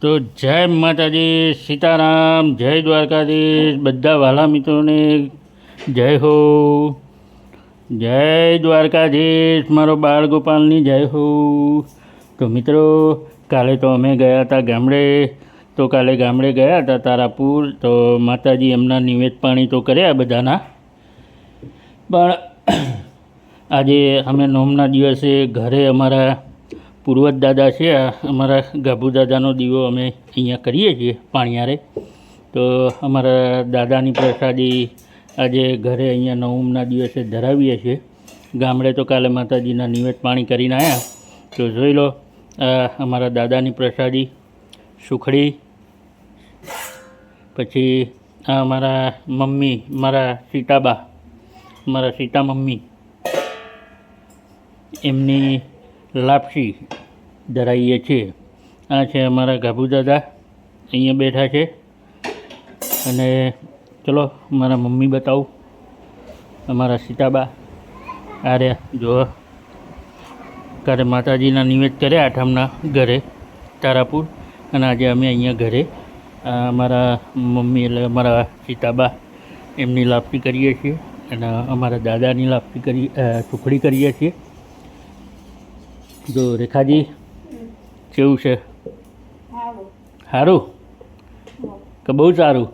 તો જય માતાજી, સીતારામ, જય દ્વારકાધીશ, બધા વાલા મિત્રોને જય હો. જય દ્વારકાધીશ, મારો બાળ ગોપાલની જય હો. તો મિત્રો, કાલે તો અમે ગયા હતા ગામડે. તો કાલે ગામડે ગયા હતા તારાપુર. તો માતાજી એમના નિવેદ પાણી તો કર્યા બધાના. પણ આજે અમે નોમના દિવસે ઘરે અમારા પૂર્વજ દાદા છે અમારા ગાભુ દાદાનો દીવો અમે અહીંયા કરીએ છીએ પાણીયારે. તો અમારા દાદાની પ્રસાદી આજે ઘરે અહીંયા નવમના દિવસે ધરાવીએ છીએ. ગામડે તો કાલે માતાજીના નિવેદ પાણી કરીને આવ્યા તો જોઈ લો અમારા દાદાની પ્રસાદી, સુખડી, પછી આ મારા મમ્મી, મારા સીતાબા, મારા સીતા મમ્મી, એમની લાપસી ધરાવીએ છીએ. આ છે અમારા ગાભુ દાદા અહીંયા બેઠા છે. અને ચલો, મારા મમ્મી બતાવું. અમારા સીતાબા આ રહ્યા જો કાલે માતાજીના નિવેદ કર્યા આઠમના ઘરે, તારાપુર. અને આજે અમે અહીંયા ઘરે અમારા મમ્મી એટલે અમારા સીતાબા, એમની લાપસી કરીએ છીએ. અને અમારા દાદાની લાપસી કરી સુખડી કરીએ છીએ. જો રેખાજી કેવું છે? સારું. કે બહુ સારું.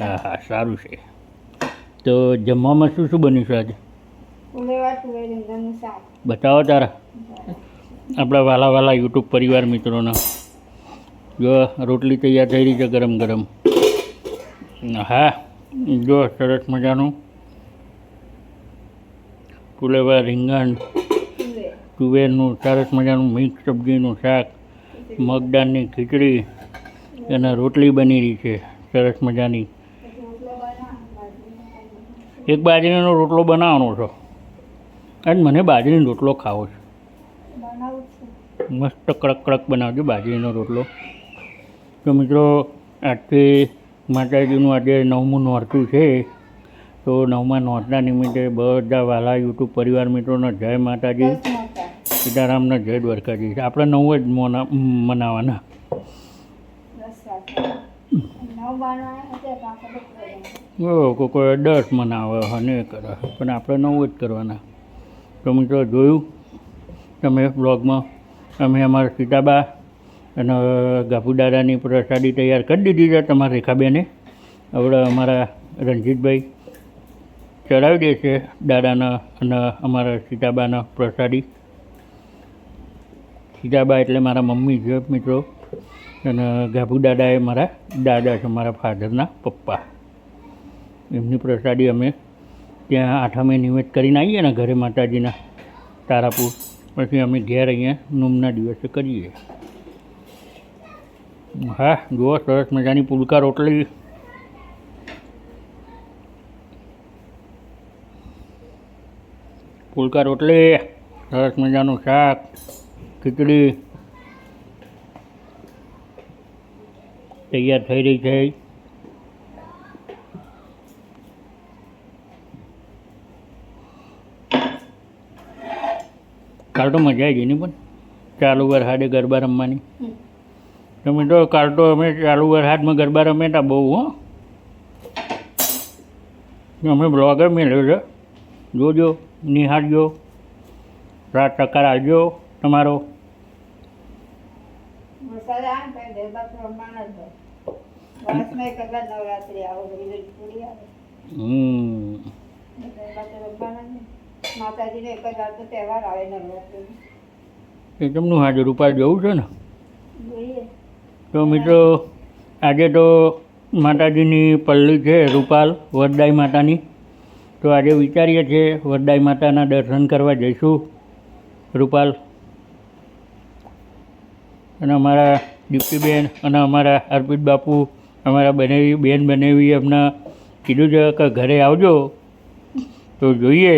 હા હા સારું છે. તો જમવામાં શું શું બન્યું છે આજે? બતાવો તારા. આપણા વાલા વાલા યુટ્યુબ પરિવાર મિત્રોના. જો રોટલી તૈયાર થઈ રહી છે ગરમ ગરમ. હા જો સરસ મજાનું. ફુલેવા રીંગણ. તુવેરનું સરસ મજાનું મિક્સ સબ્જીનું શાક મગદાળની ખીચડી અને રોટલી બનેલી છે સરસ મજાની. એક બાજરીનો રોટલો બનાવવાનો છો? અને મને બાજરીનો રોટલો ખાવો છે. મસ્ત કડક કડક બનાવજો બાજરીનો રોટલો. તો મિત્રો આજથી માતાજીનું આજે નવમું નોરતું છે. તો નવમા નોરતા નિમિત્તે બધા વાલા યુટ્યુબ પરિવાર મિત્રોને જય માતાજી. સીતારામના જય દ્વારકાજી આપણે નવ જ મોના મનાવવાના દસ સાથે નવ બનાવ્યા હતા તો આપણે બધા ઓ કોઈ દસ મનાવે અને એ કરે. પણ આપણે નવ જ કરવાના. તો મિત્રો જોયું, તમે બ્લોગમાં, અમે અમારા સીતાબા અને ગાભુ દાદાની પ્રસાદી તૈયાર કરી દીધી છે તમારા રેખાબેને. હવે અમારા રણજીતભાઈ ચડાવી દે છે દાદાના અને અમારા સીતાબાના પ્રસાદી. સીતાબા એટલે મારા મમ્મી છે, મિત્રો. અને ગાભુ દાદા એ મારા દાદા છે, મારા ફાધરના પપ્પા. એમની પ્રસાદી અમે ત્યાં આઠમે નિવેદ કરીને આવીએ ને ઘરે માતાજીના તારાપુર. પછી અમે ઘેર અહીંયા નોમના દિવસે કરીએ. હા, જુઓ, સરસ મજાની પુલકા રોટલી. પુલકા રોટલી, સરસ મજાનું શાક. ખીચડી તૈયાર થઈ રહી છે. કાલ તો મજા આવી ગઈ નહીં પણ? ચાલુ વરસાદે ગરબા રમવાની. તમે તો કાલ તો અમે ચાલુ વરસાદમાં ગરબા રમે હતા બહુ હો. અમે બ્લોગર મેળવ્યો છે. જોજો નિહાળજો. રાત ટકાર આવજો તમારો? વરસાદ આવે ને તો ગરબા તો રમવાના જ હોય. વર્ષમાં એક કલાક નવરાત્રી આવો બધી પૂરી આવે. હમ. ગરબા તો રમવાના જ ને. માતાજીનો એક જ વાર તો તહેવાર આવે નવરાત્રીનો. એ તમનું હાજર રૂપાલ જવું છે ને? તો મિત્રો આજે તો માતાજીની પલ્લી છે રૂપાલ વરદાઈ માતાની. તો આજે વિચારીએ છીએ વરદાઈ માતાના દર્શન કરવા જઈશું. રૂપાલ અને અમારા દીપ્તિબેન અને અમારા અર્પિત બાપુ, અમારા બનેવી, બેન બનેવી એમને કીધું છે કે ઘરે આવજો. તો જોઈએ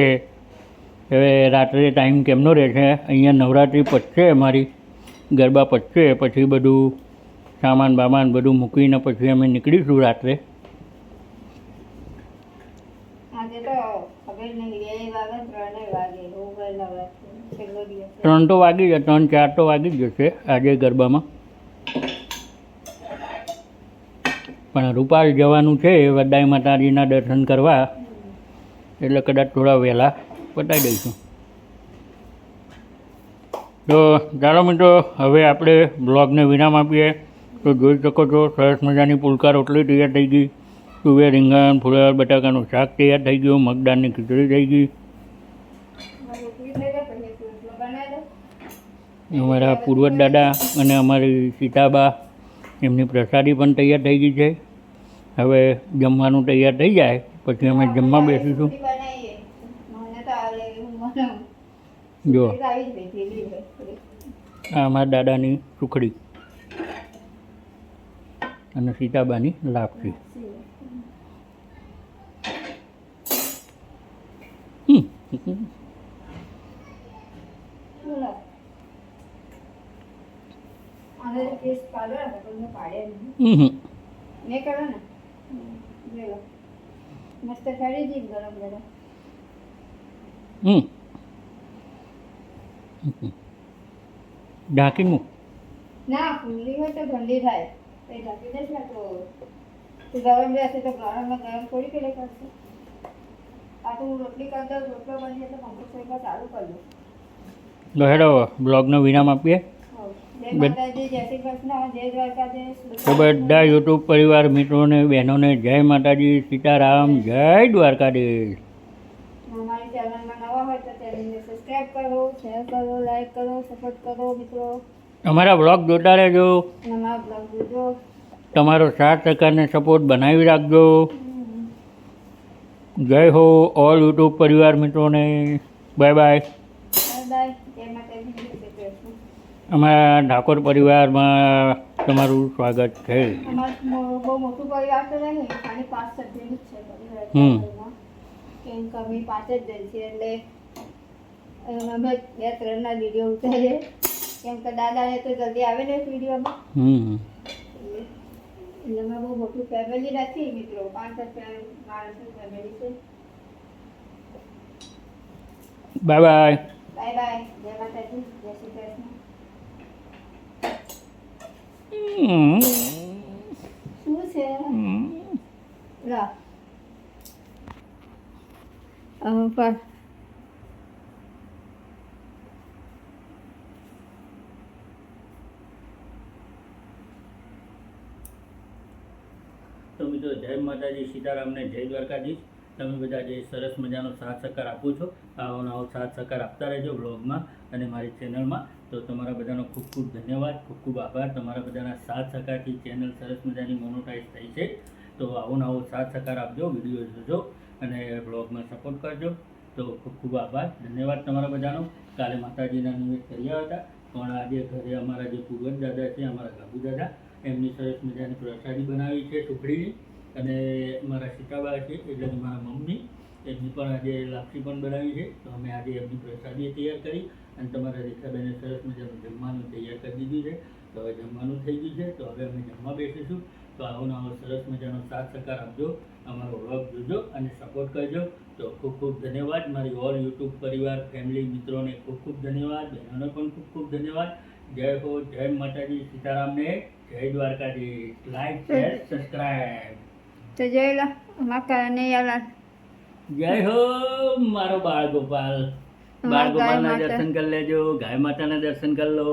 હવે રાત્રે ટાઈમ કેમનો રહેશે અહીંયા નવરાત્રિ પતશે અમારી, ગરબા પતશે પછી બધું સામાન બામાન બધું મૂકીને પછી અમે નીકળીશું રાત્રે. આજે તો ત્રણે તો વાગી જાય ત્રણ ચાર તો વાગી જ જશે આજે ગરબામાં. પણ રૂપાલ જવાનું છે વડાઈ માતાજીના દર્શન કરવા. એટલે કદાચ થોડા વહેલા પતાવી દઈશું. તો ચાલો મિત્રો, હવે આપણે બ્લોગને વિરામ આપીએ. તો જોઈ શકો છો, સરસ મજાની પુલકા રોટલી તૈયાર થઈ ગઈ. તુવેર રીંગણ ફુલાવર બટાકાનું શાક તૈયાર થઈ ગયું, મગદાળની ખીચડી થઈ ગઈ મારે રોટલી થઈ જાય, પછી એક રોટલો બનાવી દો. અમારા પૂર્વજ દાદા અને અમારી સીતાબા, એમની પ્રસાદી પણ તૈયાર થઈ ગઈ છે હવે જમવાનું તૈયાર થઈ જાય, પછી અમે જમવા બેસીશું. જો. આ અમારા દાદાની સુખડી અને સીતાબાની લાપસી હમ. નહીં. કરો ને. મસ્ત કરી દી ગરમ ગરમ. હમ. ઢાંકી મૂક. ના ખુલ્લી હોય તો ઠંડી થાય. તો ઢાંકી દઈશ ને તો તો ગરમ રહેશે તો ગરમમાં ગરમ થોડી પેલે કરશે. આ તો હું રોટલી કરી દઉં રોટલો બની તો એકવાર ચાલુ કરી દઉં. હેડો બ્લોગનો વિરામ આપીએ. તો બધા યુટ્યુબ પરિવાર મિત્રોને બહેનોને જય માતાજી સીતારામ જય દ્વારકાધીશ. અમારી ચેનલમાં નવા હોય તો ચેનલને સબસ્ક્રાઈબ કરો શેર કરો લાઈક કરો સપોર્ટ કરો મિત્રો. અમારા બ્લોગ જોતા રહેજો. અમારા બ્લોગ જોજો. તમારો સાથ સહકારને સપોર્ટ બનાવી રાખજો. જય હો ઓલ યુટ્યુબ પરિવાર મિત્રોને. બાય બાય બાય જય માતાજી. અમારા ઠાકોર પરિવારમાં તમારું સ્વાગત છે. બહુ મોટું પરિવાર તો નહીં ખાલી પાંચ સભ્યોનું જ છે પરિવાર કેમ કે અમે પાંચ જ જણ છીએ એટલે અમે બે ત્રણના વીડિયો ઉતારીએ. કેમ કે દાદાને તો જલ્દી આવે ને વિડીયોમાં. એટલે અમે બહુ મોટું ફેમિલી નથી મિત્રો. પાંચ જ માણસની ફેમિલી છે. Bye bye. Bye bye. જય માતાજી. જય શ્રી કૃષ્ણ. પર તો જય માતાજી સીતારામને જય દ્વારકાધીશ. તમે બધા જે સરસ મજાનો સાથ સહકાર આપો છો, આવો આવો સાથ સહકાર આપતા રહેજો બ્લોગમાં અને મારી ચેનલમાં. તો તમારા બધાનો ખૂબ ખૂબ ધન્યવાદ, ખૂબ ખૂબ આભાર. તમારા બધાના સાથ સહકારથી ચેનલ સરસ મજાની મોનોટાઈઝ થઈ છે. તો આવો આવો સાથ સહકાર આપજો વીડિયો જોજો અને બ્લોગમાં સપોર્ટ કરજો. તો ખૂબ ખૂબ આભાર. ધન્યવાદ તમારા બધાનો. કાલે માતાજીના નિવેદ કર્યા હતા. પણ આજે ઘરે અમારા જે પૂર્વજ દાદા છે, અમારા ગાબુ દાદા, એમની સરસ મજાની પ્રસાદી બનાવી છે સુખડીની અને મારા સીતાબા છે, એટલે કે મારા મમ્મી, એમની પણ આજે લાપસી પણ બનાવી છે. તો અમે આજે એમની પ્રસાદી તૈયાર કરી અને તમારા રેખાબેને સરસ મજાનું જમવાનું તૈયાર કરી દીધું છે. તો હવે જમવાનું થઈ ગયું છે, તો હવે અમે જમવા બેસીશું. તો આવો નવો સરસ મજાનો સાથ સહકાર આપજો, અમારો વ્લોગ જોજો અને સપોર્ટ કરજો. તો ખૂબ ખૂબ ધન્યવાદ. મારી ઓલ યુટ્યુબ પરિવાર ફેમિલી મિત્રોને ખૂબ ખૂબ ધન્યવાદ. બહેનોને પણ ખૂબ ખૂબ ધન્યવાદ. જય હો, જય માતાજી, સીતારામને. જય દ્વારકાજી લાઈક શેર સબસ્ક્રાઈબ તો જય લા કારણે યાર જય હો મારો બાળ ગોપાલ બાળ ગોપાલના ગાય દર્શન કરી લેજો ગાય માતાના દર્શન કરી લો.